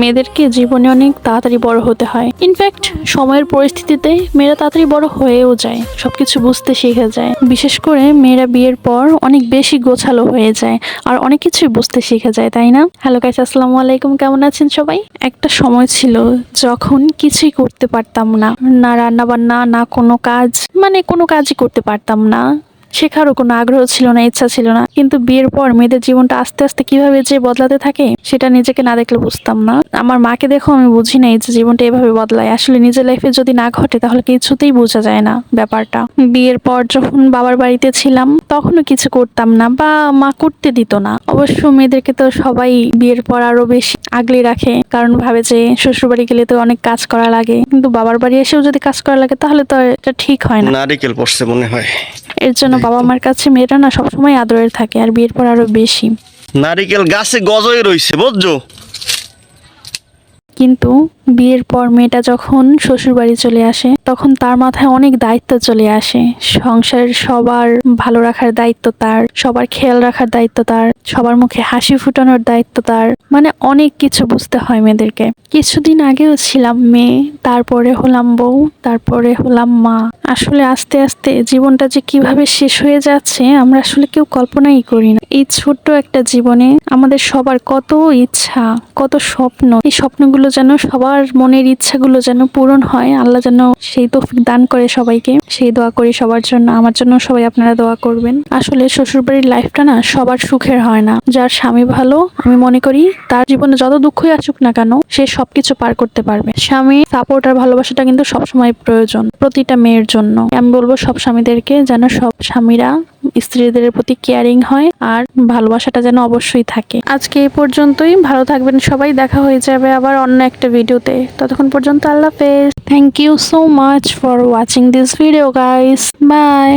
মেয়েদেরকে জীবনে অনেক তাড়াতাড়ি বড় হতে হয়। ইনফ্যাক্ট সময়ের পরিস্থিতিতে মেয়েরা তাড়াতাড়ি বড় হয়েও যায়, সবকিছু বুঝতে শিখে যায়। বিশেষ করে মেয়েরা বিয়ের পর অনেক বেশি গোছালো হয়ে যায় আর অনেক কিছুই বুঝতে শিখে যায়, তাই না? হ্যালো গাইস আসসালামু আলাইকুম, কেমন আছেন সবাই? একটা সময় ছিল যখন কিছুই করতে পারতাম না না রান্না বান্না না কোনো কাজ মানে কোনো কাজই করতে পারতাম না। শেখারও কোনো আগ্রহ ছিল না, ইচ্ছা ছিল না। কিন্তু বিয়ের পর মেয়েদের জীবনটা আস্তে আস্তে কীভাবে যে বদলাতে থাকে, সেটা নিজেকে না দেখলে বুঝতাম না। আমার মাকে দেখো আমি বুঝি নাই যে জীবনটা এভাবে বদলায়। আসলে নিজের লাইফে যদি না ঘটে, তাহলে কিছুতেই বোঝা যায় না ব্যাপারটা। বিয়ের পর যখন বাবার বাড়িতে ছিলাম, তখনও কিছু করতাম না বা মা করতে দিত না। অবশ্য মেয়েদেরকে তো সবাই বিয়ের পর আরও বেশি আগলে রাখে। কারণ ভাবে যে শ্বশুর বাড়ি গেলে তো অনেক কাজ করা লাগে। কিন্তু বাবার বাড়ি এসেও যদি কাজ করা লাগে, তাহলে তো এটা ঠিক হয় না। নারিকেল পড়ছে মনে হয়। এর জন্য বাবা মার কাছে মেয়েরা না সবসময় আদরের থাকে আর বিয়ের পর আরও বেশি। নারিকেল গাছে গজই রইছে বুঝছ? কিন্তু বিয়ের পর মেয়েটা যখন শ্বশুর বাড়ি চলে আসে, তখন তার মাথায় অনেক দায়িত্ব চলে আসে। সংসারের সবার ভালো রাখার দায়িত্ব তার, সবার খেয়াল রাখার দায়িত্ব তার, সবার মুখে হাসি ফুটানোর দায়িত্ব তার। মানে অনেক কিছু বুঝতে হয় মেয়েদেরকে। কিছুদিন আগেও ছিলাম মেয়ে, তারপরে হলাম বউ, তারপরে হলাম মা। আসলে আস্তে আস্তে জীবনটা যে কীভাবে শেষ হয়ে যাচ্ছে, আমরা আসলে কেউ কল্পনাই করি না। এই ছোট্ট একটা জীবনে আমাদের সবার কত ইচ্ছা, কত স্বপ্ন, এই স্বপ্নগুলো যেন সবার মনের ইচ্ছাগুলো যেন পূরণ হয়। আল্লাহ যেন সেই তৌফিক দান করে সবাইকে। সেই দোয়া করি সবার জন্য। আমার জন্য সবাই আপনারা দোয়া করবেন। আসলে শ্বশুরবাড়ির লাইফটা না সবার সুখের হয় না। যার স্বামী ভালো, আমি মনে করি তার জীবনে যত দুঃখই আসুক না কেন, সে সবকিছু পার করতে পারবে। স্বামী সাপোর্ট আর ভালোবাসাটা কিন্তু সবসময় প্রয়োজন প্রতিটা মেয়ের জন্য। আমি বলব সব স্বামীদেরকে যেন সব স্বামীরা স্ত্রীদের প্রতি কেয়ারিং হয় আর ভালোবাসাটা যেন অবশ্যই থাকে। আজকে এই পর্যন্তই। ভালো থাকবেন সবাই। দেখা হয়ে যাবে আবার অন্য একটা ভিডিওতে। ততক্ষণ পর্যন্ত আল্লাহ হাফেজ। Thank you so much for watching this video guys bye